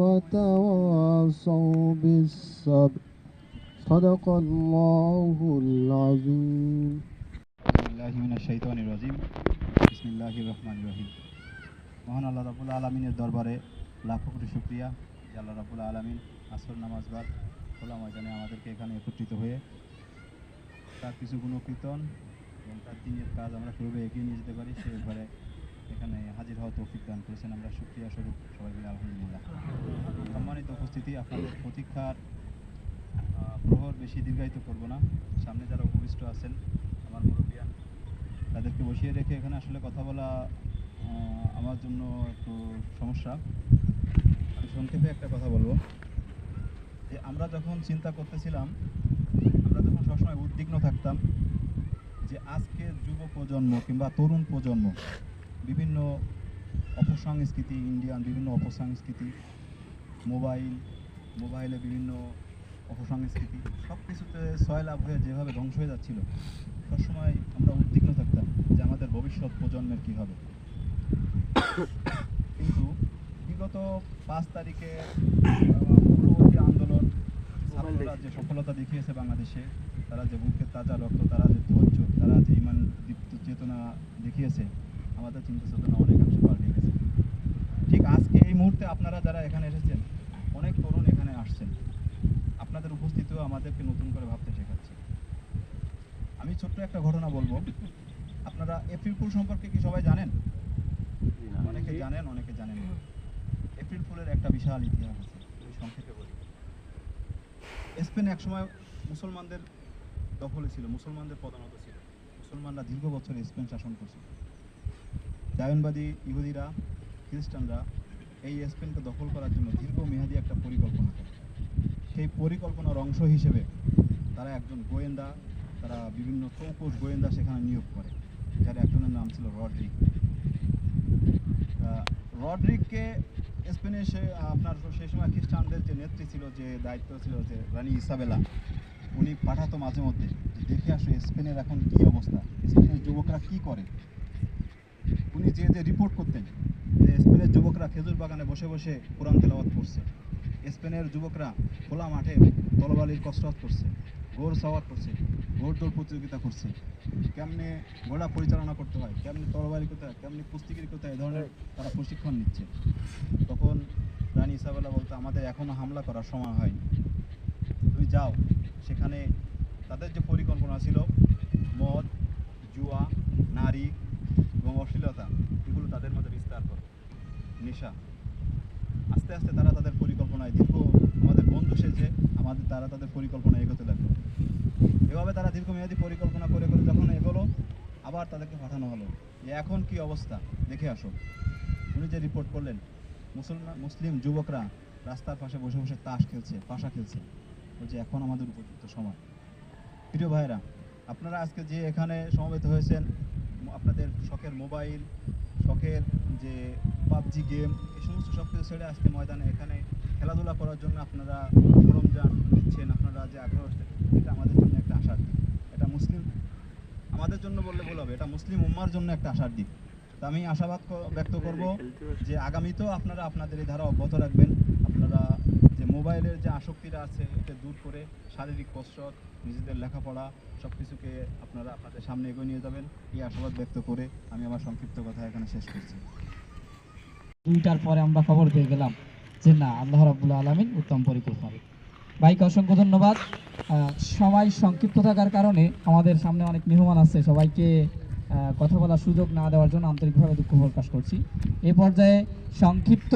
وتواصوا بالصبر صدق الله العظيم বিসমিল্লাহি মিনাশ শাইতানির রাজিম বিসমিল্লাহির রহমানির রহিম মহান আল্লাহ রাবুল আলমিনের দরবারে লাখো কোটি শুক্রিয়া যে আল্লাহ রাবুল আলমিন আসর নামাজ বাদ খোলা ময়দানে আমাদেরকে এখানে একত্রিত হয়ে তার কিছু গুণকীর্তন এবং তার দিনের কাজ আমরা কীভাবে এগিয়ে নিয়ে যেতে পারি সে ব্যাপারে এখানে হাজির হওয়া তৌফিক দান করেছেন। আমরা শুক্রিয়া স্বরূপ, সবাই মিলে আলহামদুলিল্লাহ। সম্মানিত উপস্থিতি, আপনাদের প্রতীক্ষার প্রহর বেশি দীর্ঘায়িত করব না। সামনে যারা উপবিষ্ট আছেন, আমার মুরব্বিয়ান তাদেরকে বসিয়ে রেখে এখানে আসলে কথা বলা আমার জন্য একটু সমস্যা। আমি সংক্ষেপে একটা কথা বলব। যে আমরা যখন চিন্তা করতেছিলাম, আমরা যখন সবসময় উদ্বিগ্ন থাকতাম যে আজকের যুব প্রজন্ম কিংবা তরুণ প্রজন্ম বিভিন্ন অপসংস্কৃতি ইন্ডিয়ান বিভিন্ন অপসংস্কৃতি মোবাইল মোবাইলে বিভিন্ন অপসংস্কৃতি সব কিছুতে সয়লাভ হয়ে যেভাবে ধ্বংস হয়ে যাচ্ছিল সবসময় আমরা উদ্বিগ্ন থাকতাম যে আমাদের ভবিষ্যৎ প্রজন্মের কী হবে। কিন্তু বিগত পাঁচ তারিখে পূর্ববর্তী আন্দোলন ছাত্ররা যে সফলতা দেখিয়েছে বাংলাদেশে তারা যে বুকের তাজা রক্ত তারা যে ধৈর্য তারা যে ইমান দীপ্ত চেতনা দেখিয়েছে আমাদের চিন্তা চেতনা অনেকাংশে পাল্টে গেছে। ঠিক আজকে এই মুহূর্তে আপনারা যারা এখানে এসেছেন, অনেক তরুণ এখানে আসছেন। আপনাদের উপস্থিতিও আমাদেরকে নতুন করে ভাবতে শেখাচ্ছে। আমি ছোট্ট একটা ঘটনা বলব। আপনারা এপ্রিল ফুল সম্পর্কে কি সবাই জানেন? অনেকে জানেন অনেকে জানেন এপ্রিল ফুলের একটা বিশাল ইতিহাস আছে সংক্ষেপে বলি। স্পেন একসময় মুসলমানদের দখলে ছিল, মুসলমানদের প্রধানত ছিল। মুসলমানরা দীর্ঘ বছর স্পেন শাসন করছিল। জায়নবাদী ইহুদিরা, খ্রিস্টানরা এই স্পেনকে দখল করার জন্য দীর্ঘমেয়াদী একটা পরিকল্পনা করে। সেই পরিকল্পনার অংশ হিসেবে তারা একজন গোয়েন্দা, তারা বিভিন্ন চৌকস গোয়েন্দা সেখানে নিয়োগ করে, যার একজনের নাম ছিল রডরিক রডরিককে স্পেনে সে, আপনার সেই সময় খ্রিস্টানদের যে নেত্রী ছিল, যে দায়িত্ব ছিল, যে রানী ইসাবেলা, উনি পাঠাতো মাঝে মধ্যে দেখে আসো স্পেনের এখন কী অবস্থা? স্পেনের যুবকরা কি করে? উনি যে যে রিপোর্ট করতেন, যে স্পেনের যুবকরা খেজুর বাগানে বসে বসে কোরআন তেলাওয়াত করছে। স্পেনের যুবকরা খোলা মাঠে তলবালির কসরত করছে ঘোড় সাওয়ার করছে ঘোড় দৌড় প্রতিযোগিতা করছে। কেমনে ঘোড়া পরিচালনা করতে হয়, কেমনি করতে হয়, কেমনে কুস্তিগিরি হয়, এ ধরনের তারা প্রশিক্ষণ নিচ্ছে। তখন রানী ইসাবেলা বলতে, আমাদের এখনও হামলা করার সময় হয়নি। তুমি যাও। সেখানে তাদের যে পরিকল্পনা ছিল, মদ, জুয়া, নারী এবং অশ্লীলতা এগুলো তাদের মধ্যে বিস্তার করো। নেশা। আস্তে আস্তে তারা তাদের পরিকল্পনায় দীর্ঘ আমাদের বন্ধু সেজে আমাদের তারা তাদের পরিকল্পনা এগোতে লাগল। এভাবে তারা দীর্ঘমেয়াদী পরিকল্পনা করে করে যখন এগোলো, আবার তাদেরকে পাঠানো হলো। যে এখন কি অবস্থা? দেখে আসো। উনি যে রিপোর্ট করলেন মুসলমান মুসলিম যুবকরা রাস্তার পাশে বসে বসে তাস খেলছে, পাশা খেলছে। বলছে, এখন আমাদের উপযুক্ত সময়। প্রিয় ভাইরা আপনারা আজকে যে এখানে সমবেত হয়েছেন আপনাদের শখের মোবাইল, শখের যে পাবজি গেম, এই সমস্ত সব কিছু ছেড়ে আজকে ময়দানে এখানে খেলাধুলা করার জন্য আপনারা সরঞ্জাম দিচ্ছেন, আপনারা যে আগ্রহ এটা আমাদের জন্য একটা আশার দিক। এটা মুসলিম, আমাদের জন্য বললে ভুল হবে, এটা মুসলিম উম্মার জন্য একটা আশার দিক। তা আমি আশাবাদ ব্যক্ত করব যে আগামীতেও আপনারা আপনাদের এই ধারা অব্যাহত রাখবেন, আপনারা যে মোবাইলের যে আসক্তিটা আছে, এটা দূর করে শারীরিক কসরত, নিজেদের লেখাপড়া সব কিছুকে আপনারা আপনাদের সামনে এগিয়ে নিয়ে যাবেন। এই আশাবাদ ব্যক্ত করে আমি আমার সংক্ষিপ্ত কথা এখানে শেষ করছি। দুইটার পরে আমরা খবর পেয়ে গেলাম যে না, আল্লাহ রাবুল্লাহ আলমিন উত্তম পরিকল্পনা। ভাইকে অসংখ্য ধন্যবাদ। সময় সংক্ষিপ্ত থাকার কারণে আমাদের সামনে অনেক মেহমান আছে, সবাইকে কথা বলার সুযোগ না দেওয়ার জন্য আন্তরিকভাবে দুঃখ প্রকাশ করছি এ পর্যায়ে সংক্ষিপ্ত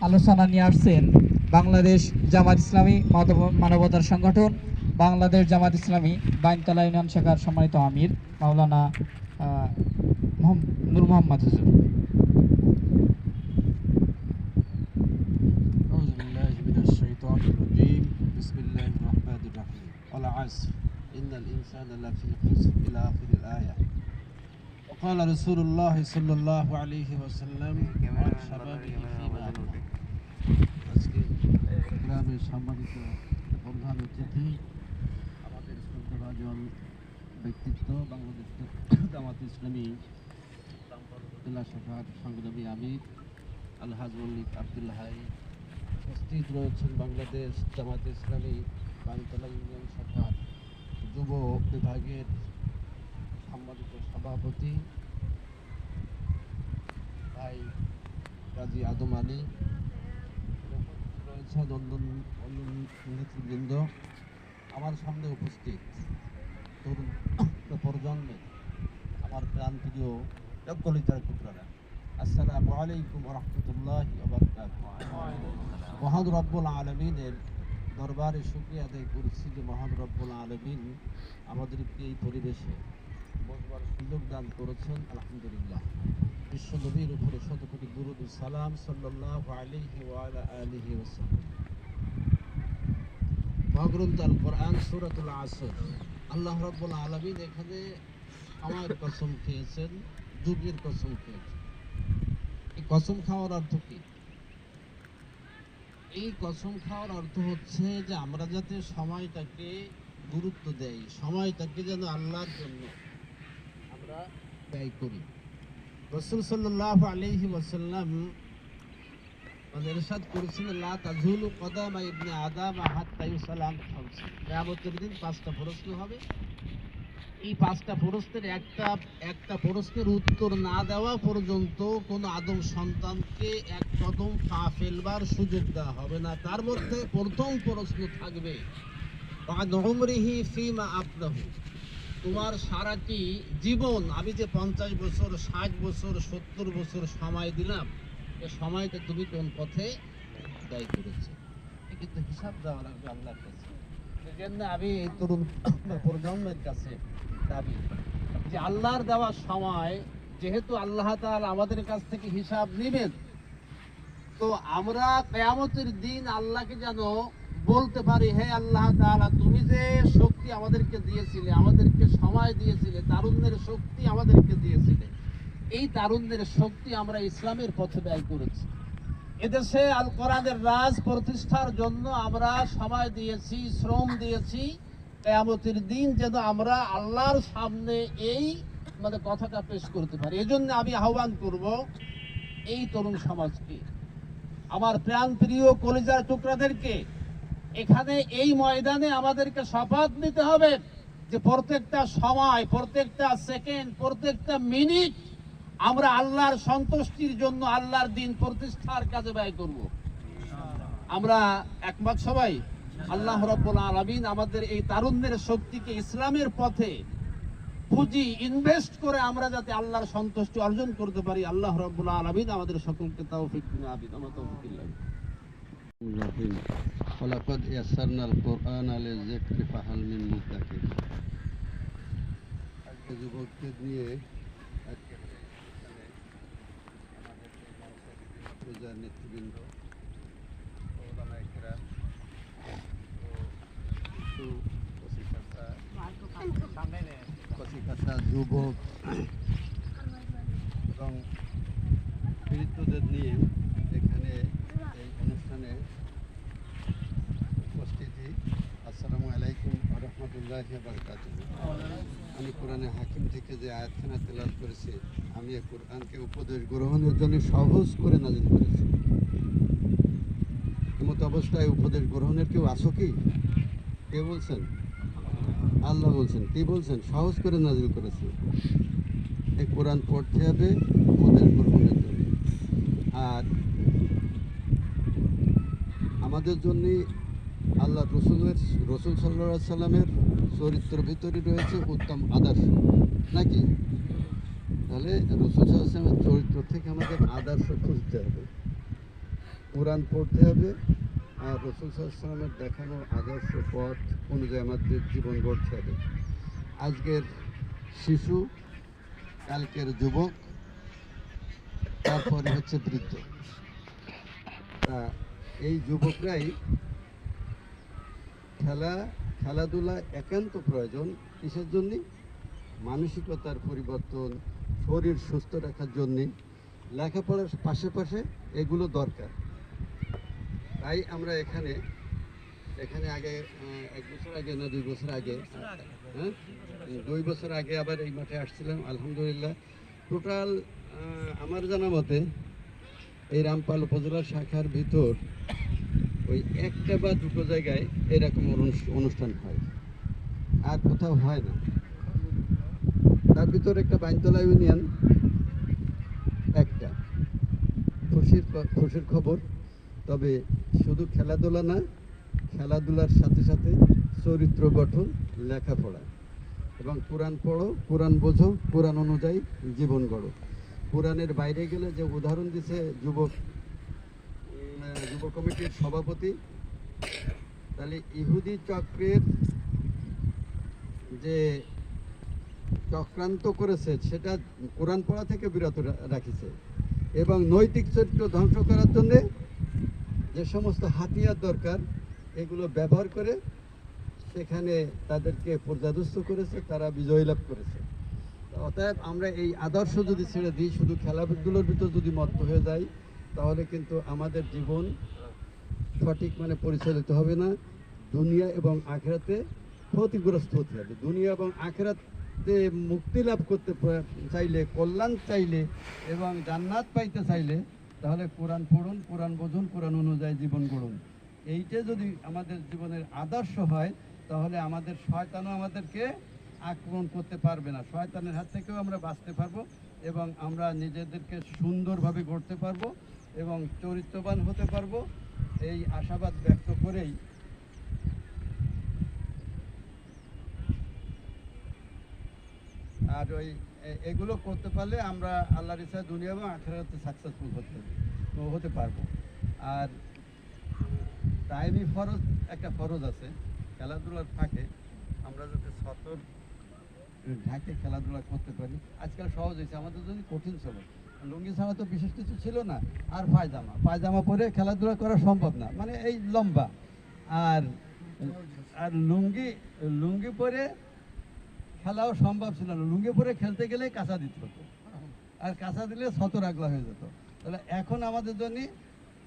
আলোচনা নিয়ে আসছেন বাংলাদেশ জামাত ইসলামী মানব- মানবতার সংগঠন বাংলাদেশ জামাত ইসলামী বাইনতলা ইউনিয়ন শাখার সম্মানিত আমির মাওলানা আহ, মোহাম- নূর মোহাম্মদ হুজুর الشيطان الرجيم بسم الله الرحمن الرحيم والعصر إن الإنسان لفي خسر إلى آخر الآية وقال رسول الله صلى الله عليه وسلم عن شبابه فيما أبلغ আজকে গ্রামের সম্মানিত প্রধান অতিথি আমাদের শ্রদ্ধাভাজন ব্যক্তিত্ব বাংলাদেশ জামাত ইসলামী জেলা শাখার সংগ্রামী আমির আলহাজ মল্লিক আবদুল্লাহ হাই উপস্থিত রয়েছেন বাংলাদেশ জামাত ইসলামী বানতলা ইউনিয়ন শাখার যুব বিভাগের সম্মানিত সভাপতি ভাই কাজী আদম আলী অন্য নেতৃবৃন্দ। আমার সামনে উপস্থিত তরুণ প্রজন্মের আমার প্রাণ প্রিয় কলিতার পুত্ররা। আসসালামু আলাইকুম রহমতুল্লাহ মহান রব্বুল আলমিনের দরবারে শুক্রিয়া আদায় করছি যে মহান রব্বুল আলমিন আমাদেরকে এই পরিবেশে করেছেন, আলহামদুলিল্লাহ। বিশ্ব নবীর উপরে শত কোটি দুরুদ সালাম আলিহি আল কোরআন আসর। আল্লাহ এখানে আমার কসম খেয়েছেন, যুগের কসম খেয়েছেন। এই কসম খাওয়ার অর্থ কি? এই কসম খাওয়ার অর্থ হচ্ছে যে আমরা যাতে সময়টাকে গুরুত্ব দেই, সময়টাকে যেন আল্লাহর জন্য আমরা ব্যয় করি। রসুল সাল্লাহ আলহি ওয়াসাল্লাম মানে ইরশাদ করেছেন, লা তাজুলু কদামা দিন পাঁচটা প্রশ্ন হবে। এই পাঁচটা প্রশ্নের একটা একটা প্রশ্নের উত্তর না দেওয়া পর্যন্ত কোনো আদম সন্তানকে এক কদম পা ফেলবার সুযোগ দেওয়া হবে না। তার মধ্যে প্রথম প্রশ্ন থাকবে আবলাহু তোমার সারাটি জীবন? আমি যে পঞ্চাশ বছর, ষাট বছর, সত্তর বছর সময় দিলাম, এ সময়টা তুমি কোন পথে ব্যয় করেছ? কিন্তু হিসাব দেওয়া লাগবে আল্লাহর কাছে। সেজন্য আমি এই তরুণ প্রজন্মের কাছে দাবি, যে আল্লাহর দেওয়া সময়, যেহেতু আল্লাহ তাআলা আমাদের কাছ থেকে হিসাব নেবেন, তো আমরা কেয়ামতের দিন আল্লাহকে যেন বলতে পারি, হে আল্লাহ তাআলা, তুমি যে শক্তি আমাদেরকে দিয়েছিলে, আমাদেরকে সময় দিয়েছিলে, তারুণ্যের শক্তি আমাদেরকে দিয়েছিলে, এই তারুণ্যের শক্তি আমরা ইসলামের পথে ব্যয় করেছি। এদেশে আল কোরআনের রাজ প্রতিষ্ঠার জন্য আমরা সময় দিয়েছি, শ্রম দিয়েছি, কেয়ামতের দিন যেন আমরা আল্লাহর সামনে এই মানে কথাটা পেশ করতে পারি। এই জন্য আমি আহ্বান করব, এই তরুণ সমাজকে, আমার প্রাণ প্রিয় কলিজার টুকরাদেরকে এখানে এই ময়দানে আমাদেরকে শপথ নিতে হবে যে প্রত্যেকটা সময়, প্রত্যেকটা সেকেন্ড, প্রত্যেকটা মিনিট আমরা আল্লাহর সন্তুষ্টির জন্য আল্লাহর দিন প্রতিষ্ঠার কাজে ব্যয় করব। আমরা একমত সবাই? আল্লাহ রব্বুল আলামিন আমাদের এই তারুণ্যের শক্তিকে ইসলামের পথে পুঁজি ইনভেস্ট করে আমরা যাতে আল্লাহর সন্তুষ্টি অর্জন করতে পারি। আল্লাহ রব্বুল আলামিন আমাদের সকলকে তাও দিন। আবিদ আমার তৌফিক রহিম। ফলাকদ ইয়াসারনাল কোরআন আলে জেকরি ফাহাল মিন মুদাকির আজকে যুবকদের নিয়ে পূজার নেতৃবৃন্দ কচিকাচা যুবক এবং নিয়ে অনুষ্ঠানে উপস্থিতি। আসসালামু আলাইকুম রহমতুল্লাহ আমি কোরআনে হাকিম থেকে যে আয়াতখানা তেলাল করেছি, আমি এই কোরআনকে উপদেশ গ্রহণের জন্য সহজ করে নাজিল করেছি। এমত অবস্থায় উপদেশ গ্রহণের কেউ আসো কি? কে বলছেন? আল্লাহ বলছেন। কি বলছেন? সহজ করে নাজিল করেছি। এই কোরআন পড়তে হবে, উপদেশ গ্রহণের জন্য আর আমাদের জন্য আল্লাহ রসুলের, রসুল সাল্লা সাল্লামের চরিত্রের ভিতরে রয়েছে উত্তম আদর্শ। নাকি? তাহলে রসুল সাল্লামের চরিত্র থেকে আমাদের আদর্শ খুঁজতে হবে। কোরআন পড়তে হবে আর রসুল সাল্লামের দেখানো আদর্শ পথ অনুযায়ী আমাদের জীবন গড়তে হবে। আজকের শিশু, কালকের যুবক, তারপরে হচ্ছে বৃদ্ধ। তা এই যুবকরাই খেলা খেলাধুলা একান্ত প্রয়োজন কিসের জন্যে? মানসিকতার পরিবর্তন শরীর সুস্থ রাখার জন্যে। লেখাপড়ার পাশাপাশি এগুলো দরকার। তাই আমরা এখানে এখানে আগে এক বছর আগে না দুই বছর আগে হ্যাঁ? দুই বছর আগে আবার এই মাঠে আসছিলাম আলহামদুলিল্লাহ। টোটাল আমার জানা মতে এই রামপাল উপজেলা শাখার ভিতর ওই একটা বা দুটো জায়গায় এরকম অনুষ্ঠান হয়। আর কোথাও হয় না। তার ভিতরে একটা বাইনতলা ইউনিয়ন, একটা। খুশির খুশির খবর। তবে শুধু খেলাধুলা না, খেলাধুলার সাথে সাথে চরিত্র গঠন, লেখাপড়া। এবং কোরআন পড়ো, কোরআন বোঝো, কোরআন অনুযায়ী জীবন গড়ো। কোরআনের বাইরে গেলে যে উদাহরণ দিছে যুবক কমিটির সভাপতি তাহলে ইহুদি চক্রের যে চক্রান্ত করেছে, সেটা কোরআন পড়া থেকে বিরত রাখিছে। এবং নৈতিক চরিত্র ধ্বংস করার জন্যে যে সমস্ত হাতিয়ার দরকার, এগুলো ব্যবহার করে সেখানে তাদেরকে পর্যাদস্ত করেছে, তারা বিজয় লাভ করেছে। অতএব আমরা এই আদর্শ যদি ছেড়ে দিই, শুধু খেলাধুলোর ভিতর যদি মত্ত হয়ে যাই তাহলে কিন্তু আমাদের জীবন সঠিক মানে পরিচালিত হবে না। দুনিয়া এবং আখেরাতে ক্ষতিগ্রস্ত হতে হবে। দুনিয়া এবং আখেরাতে মুক্তি লাভ করতে চাইলে, কল্যাণ চাইলে এবং জান্নাত পাইতে চাইলে তাহলে কোরআন পড়ুন, কোরআন বুঝুন, কোরআন অনুযায়ী জীবন গড়ুন। এইটা যদি আমাদের জীবনের আদর্শ হয়, তাহলে আমাদের শয়তানও আমাদেরকে আক্রমণ করতে পারবে না। শয়তানের হাত থেকেও আমরা বাঁচতে পারব এবং আমরা নিজেদেরকে সুন্দরভাবে গড়তে পারব। এবং চরিত্রবান হতে পারব এই আশাবাদ ব্যক্ত করেই। আর ওই এগুলো করতে পারলে আমরা আল্লাহর ইচ্ছায় দুনিয়া এবং আখেরাতে সাকসেসফুল হতে হতে পারব। আর টাইমি ফরজ, একটা ফরজ আছে, খেলাধুলার ফাঁকে আমরা যাতে সতর ঢাকে খেলাধুলা করতে পারি। আজকাল সহজ হয়েছে, আমাদের যদি কঠিন ছিল লুঙ্গি ছাড়া তো বিশেষ কিছু ছিল না, আর পায়জামা। পায়জামা পরে খেলাধুলা করা সম্ভব না মানে এই লম্বা। আর আর লুঙ্গি লুঙ্গি পরে খেলাও সম্ভব ছিল না। লুঙ্গি পরে খেলতে গেলে কাঁচা দিতে হতো। আর কাঁচা দিলে শত রাগলা হয়ে যেত। তাহলে এখন আমাদের জন্য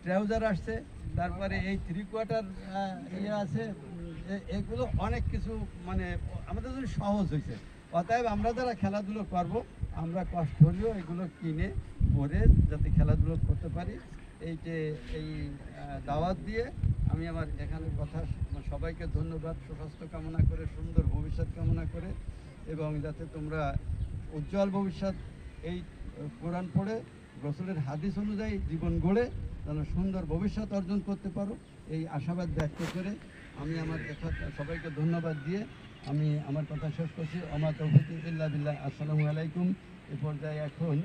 ট্রাউজার আসছে, তারপরে এই থ্রি কোয়ার্টার ইয়ে আছে এগুলো অনেক কিছু মানে আমাদের জন্য সহজ হয়েছে। অতএব আমরা যারা খেলাধুলো করব আমরা কষ্ট হলেও এগুলো কিনে পরে যাতে খেলাধুলো করতে পারি। এই যে, এই দাওয়াত দিয়ে আমি আমার এখানে কথা সবাইকে ধন্যবাদ। সুস্বাস্থ্য কামনা করে, সুন্দর ভবিষ্যৎ কামনা করে এবং যাতে তোমরা উজ্জ্বল ভবিষ্যৎ এই কোরআন পড়ে, রসুলের হাদিস অনুযায়ী জীবন গড়ে, যেন সুন্দর ভবিষ্যৎ অর্জন করতে পারো, এই আশাবাদ ব্যক্ত করে আমি আমার সবাইকে ধন্যবাদ দিয়ে আমি আমার কথা শেষ করছি। আমার তৌফিক বিল্লাহ। আসসালামু আলাইকুম। এ পর্যায়ে এখন